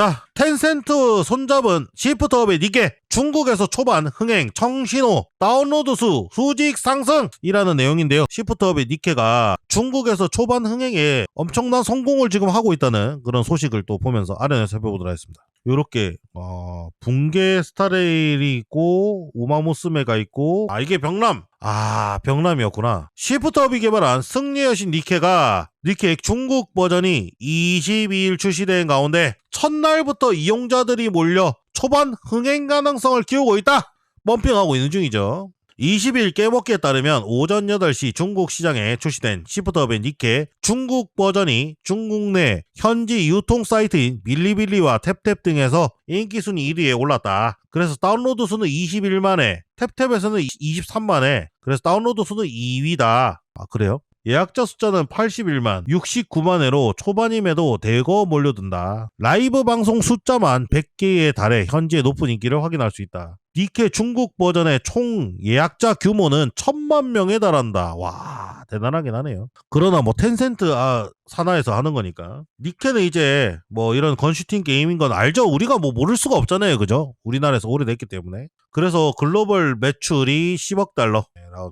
자, 텐센트 손잡은 시프트업의 니게 중국에서 초반 흥행 청신호 다운로드 수 수직 상승이라는 내용인데요. 시프트업의 니케가 중국에서 초반 흥행에 엄청난 성공을 지금 하고 있다는 그런 소식을 또 보면서 아련을 살펴보도록 하겠습니다. 요렇게 어, 붕괴 스타레일이 있고 우마무스메가 있고 아 이게 병남 아 병남이었구나 시프트업이 개발한 승리의 여신 니케가 니케 중국 버전이 22일 출시된 가운데 첫날부터 이용자들이 몰려 초반 흥행 가능성을 키우고 있다 펌핑하고 있는 중이죠 20일 깨먹기에 따르면 오전 8시 중국 시장에 출시된 시프트업의 니케 중국 버전이 중국 내 현지 유통 사이트인 빌리빌리와 탭탭 등에서 인기 순위 1위에 올랐다. 그래서 다운로드 수는 21일 만에 탭탭에서는 23만에 그래서 다운로드 수는 2위다. 아 그래요? 예약자 숫자는 81만, 69만 회로 초반임에도 대거 몰려든다. 라이브 방송 숫자만 100개에 달해 현재 높은 인기를 확인할 수 있다. 니케 중국 버전의 총 예약자 규모는 천만 명에 달한다. 와, 대단하긴 하네요. 그러나 뭐 텐센트 아, 산하에서 하는 거니까. 니케는 이제 뭐 이런 건슈팅 게임인 건 알죠? 우리가 뭐 모를 수가 없잖아요. 그죠? 우리나라에서 오래됐기 때문에. 그래서 글로벌 매출이 10억 달러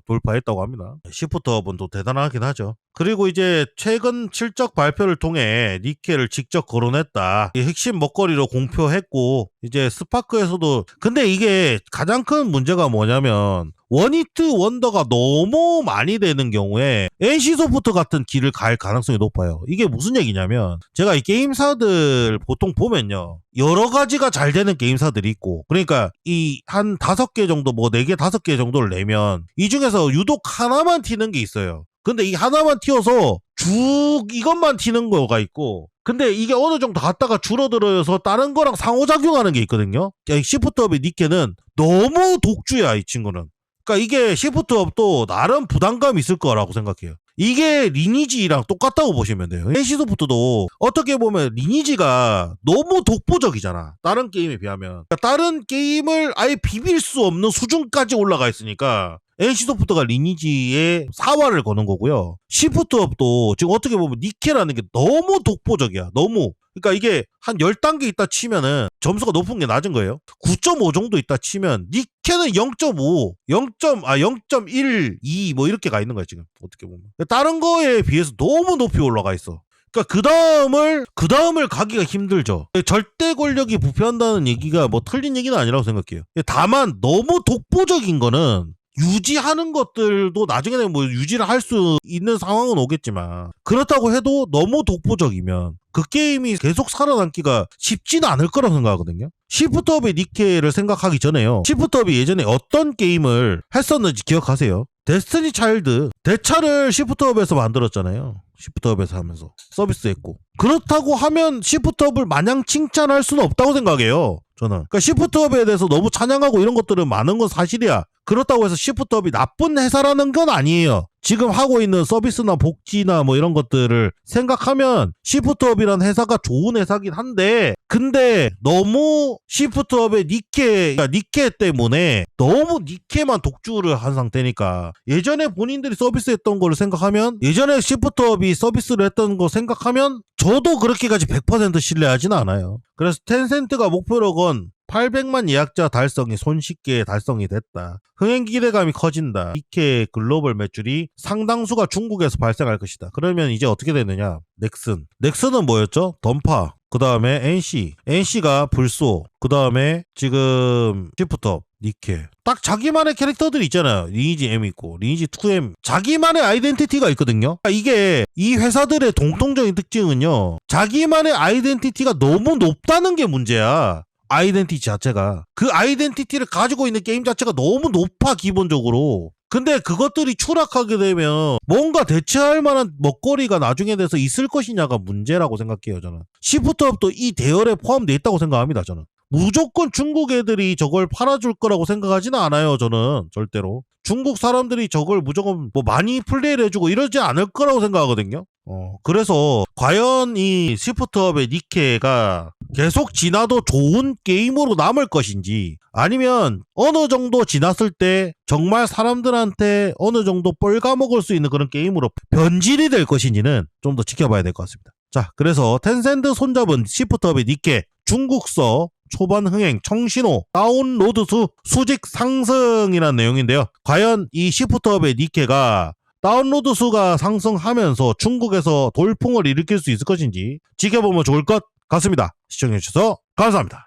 돌파했다고 합니다. 시프트업은 또 대단하긴 하죠. 그리고 이제 최근 실적 발표를 통해 니케를 직접 거론했다. 이 핵심 먹거리로 공표했고 이제 스파크에서도 근데 이게 가장 큰 문제가 뭐냐면 원히트 원더가 너무 많이 되는 경우에 NC소프트 같은 길을 갈 가능성이 높아요. 이게 무슨 얘기냐면 제가 이 게임사들 보통 보면요. 여러 가지가 잘 되는 게임사들이 있고 그러니까 이 한 다섯 개 정도 뭐 네 개 다섯 개 정도를 내면 이 중에서 유독 하나만 튀는 게 있어요. 근데 이 하나만 튀어서 쭉 이것만 튀는 거가 있고 근데 이게 어느 정도 갔다가 줄어들어서 다른 거랑 상호작용하는 게 있거든요. 이 시프트업의 니케는 너무 독주야 이 친구는. 그러니까 이게 시프트업도 나름 부담감이 있을 거라고 생각해요. 이게 리니지랑 똑같다고 보시면 돼요. NC소프트도 어떻게 보면 리니지가 너무 독보적이잖아. 다른 게임에 비하면. 그러니까 다른 게임을 아예 비빌 수 없는 수준까지 올라가 있으니까 NC소프트가 리니지에 사활을 거는 거고요. 시프트업도 지금 어떻게 보면 니케라는 게 너무 독보적이야. 너무. 그러니까 이게 한 10단계 있다 치면은 점수가 높은 게 낮은 거예요. 9.5 정도 있다 치면 니케는 0.5, 0. 아 0.12 뭐 이렇게 가 있는 거야 지금 어떻게 보면. 다른 거에 비해서 너무 높이 올라가 있어. 그러니까 그 다음을 그 다음을 가기가 힘들죠. 절대 권력이 부패한다는 얘기가 뭐 틀린 얘기는 아니라고 생각해요. 다만 너무 독보적인 거는 유지하는 것들도 나중에는 뭐 유지를 할 수 있는 상황은 오겠지만 그렇다고 해도 너무 독보적이면 그 게임이 계속 살아남기가 쉽지는 않을 거라고 생각하거든요. 시프트업의 니케를 생각하기 전에요. 시프트업이 예전에 어떤 게임을 했었는지 기억하세요? 데스티니 차일드 대차를 시프트업에서 만들었잖아요. 시프트업에서 하면서 서비스했고 그렇다고 하면 시프트업을 마냥 칭찬할 수는 없다고 생각해요. 저는 그러니까 시프트업에 대해서 너무 찬양하고 이런 것들은 많은 건 사실이야. 그렇다고 해서 시프트업이 나쁜 회사라는 건 아니에요. 지금 하고 있는 서비스나 복지나 뭐 이런 것들을 생각하면 시프트업이란 회사가 좋은 회사긴 한데 근데 너무 시프트업의 니케 그러니까 니케 때문에 너무 니케만 독주를 한 상태니까 예전에 본인들이 서비스했던 걸 생각하면 예전에 시프트업이 서비스를 했던 거 생각하면 저도 그렇게까지 100% 신뢰하지는 않아요. 그래서 텐센트가 목표로 건 800만 예약자 달성이 손쉽게 달성이 됐다. 흥행 기대감이 커진다. 니케 글로벌 매출이 상당수가 중국에서 발생할 것이다. 그러면 이제 어떻게 되느냐? 넥슨. 넥슨은 뭐였죠? 던파. 그 다음에 NC. NC가 불소. 그 다음에 지금 시프트업. 니케. 딱 자기만의 캐릭터들이 있잖아요. 리니지 M 있고, 리니지 2M. 자기만의 아이덴티티가 있거든요. 그러니까 이게 이 회사들의 공통적인 특징은요. 자기만의 아이덴티티가 너무 높다는 게 문제야. 아이덴티티 자체가 그 아이덴티티를 가지고 있는 게임 자체가 너무 높아 기본적으로 근데 그것들이 추락하게 되면 뭔가 대체할 만한 먹거리가 나중에 돼서 있을 것이냐가 문제라고 생각해요 저는 시프트업도 이 대열에 포함되어 있다고 생각합니다 저는 무조건 중국 애들이 저걸 팔아줄 거라고 생각하지는 않아요 저는 절대로 중국 사람들이 저걸 무조건 뭐 많이 플레이를 해주고 이러지 않을 거라고 생각하거든요 어, 그래서 과연 이 시프트업의 니케가 계속 지나도 좋은 게임으로 남을 것인지 아니면 어느 정도 지났을 때 정말 사람들한테 어느 정도 뻘가먹을 수 있는 그런 게임으로 변질이 될 것인지는 좀 더 지켜봐야 될 것 같습니다. 자, 그래서 텐센트 손잡은 시프트업의 니케 중국서 초반 흥행 청신호 다운로드 수 수직 상승이라는 내용인데요. 과연 이 시프트업의 니케가 다운로드 수가 상승하면서 중국에서 돌풍을 일으킬 수 있을 것인지 지켜보면 좋을 것 같습니다. 시청해주셔서 감사합니다.